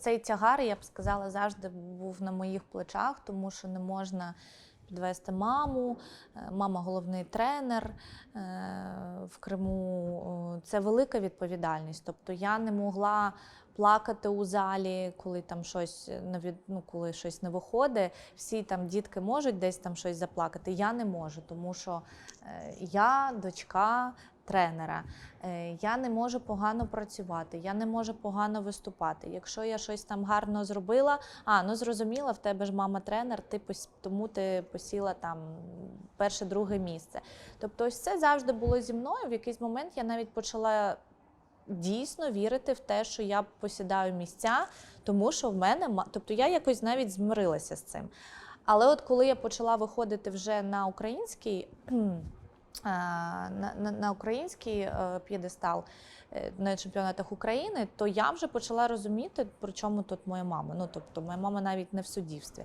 цей тягар, я б сказала, завжди був на моїх плечах, тому що не можна підвести маму. Е, Мама головний тренер е, в Криму. Це велика відповідальність. Тобто я не могла плакати у залі, коли там щось не ну, коли щось не виходить. Всі там дітки можуть десь там щось заплакати. Я не можу, тому що е, я дочка тренера. Е, Я не можу погано працювати, я не можу погано виступати. Якщо я щось там гарно зробила, а ну зрозуміла, в тебе ж мама тренер, ти тому ти посіла там перше, друге місце. Тобто, ось це завжди було зі мною. В якийсь момент я навіть почала дійсно вірити в те, що я посідаю місця, тому що в мене тобто я якось навіть змирилася з цим. Але от коли я почала виходити вже на український. А, На, на, український е, п'єдестал е, на чемпіонатах України, то я вже почала розуміти, про чому тут моя мама. Ну тобто, моя мама навіть не в суддівстві.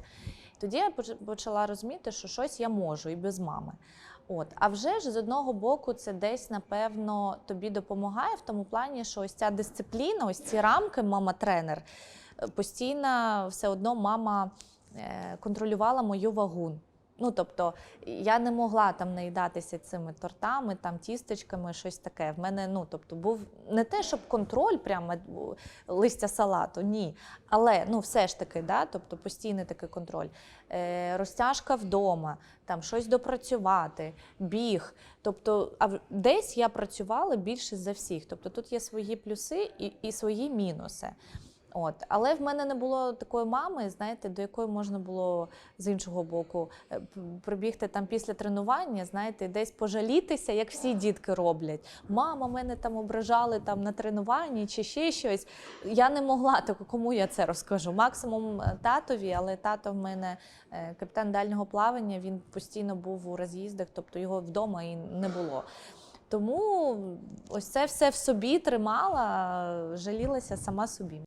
Тоді я почала розуміти, що щось я можу і без мами. От, а вже ж з одного боку, це десь напевно тобі допомагає в тому плані, що ось ця дисципліна, ось ці рамки, мама-тренер, е, постійно все одно мама е, контролювала мою вагу. Ну, тобто, я не могла там наїдатися цими тортами, там тістечками, щось таке. В мене ну, тобто, був не те, щоб контроль, прямо е, листя салату, ні. Але ну, все ж таки, да, тобто постійний такий контроль. Е, розтяжка вдома, там щось допрацювати, біг. Тобто, а десь я працювала більше за всіх. Тобто тут є свої плюси і, і свої мінуси. От, але в мене не було такої мами, знаєте, до якої можна було з іншого боку е, прибігти там після тренування, знаєте, десь пожалітися, як всі дітки роблять. Мама, мене там ображали там на тренуванні чи ще щось. Я не могла так, кому я це розкажу. Максимум е, татові, але тато в мене е, капітан дальнього плавання. Він постійно був у роз'їздах, тобто його вдома і не було. Тому ось це все в собі тримала, жалілася сама собі.